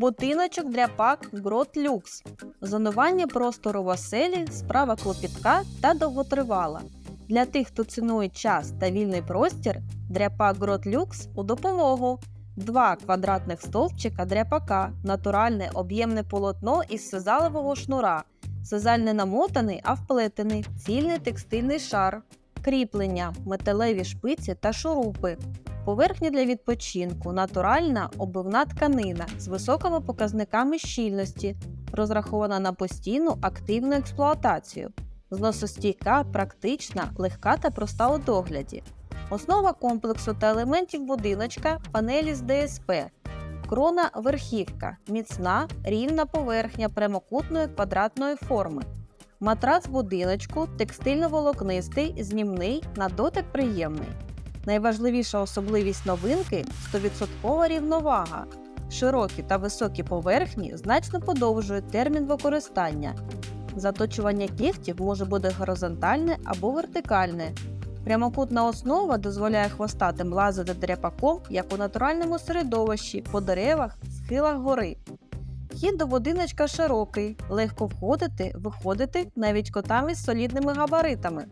Будиночок дряпак Грот Люкс. Зонування простору в оселі справа клопітка та довготривала. Для тих, хто цінує час та вільний простір, дряпак Грот Люкс у допомогу. Два квадратних стовпчика дряпака, натуральне об'ємне полотно із сизалового шнура, сизаль не намотаний, а вплетений, цільний текстильний шар, кріплення, металеві шпиці та шурупи, Поверхня для відпочинку натуральна обивна тканина з високими показниками щільності, розрахована на постійну активну експлуатацію, зносостійка, практична, легка та проста у догляді. Основа комплексу та елементів будиночка панелі з ДСП. Крона верхівка, міцна, рівна поверхня прямокутної квадратної форми. Матрац будиночку текстильно-волокнистий, знімний, на дотик приємний. Найважливіша особливість новинки 100% рівновага. Широкі та високі поверхні значно подовжують термін використання. Заточування кігтів може бути горизонтальне або вертикальне. Прямокутна основа дозволяє хвостатим лазити дряпаком як у натуральному середовищі по деревах, схилах гори. Вхід до будиночка широкий, легко входити, виходити навіть котам із солідними габаритами.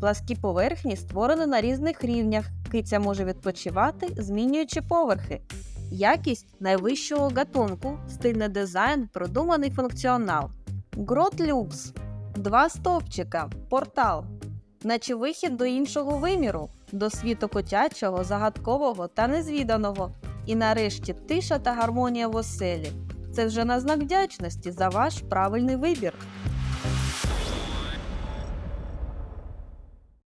Пласкі поверхні створені на різних рівнях. Киця може відпочивати, змінюючи поверхи. Якість найвищого гатунку, стильний дизайн, продуманий функціонал. Грот люкс. Два стовпчика, портал, наче вихід до іншого виміру, до світу котячого, загадкового та незвіданого. І нарешті тиша та гармонія в оселі. Це вже на знак вдячності за ваш правильний вибір.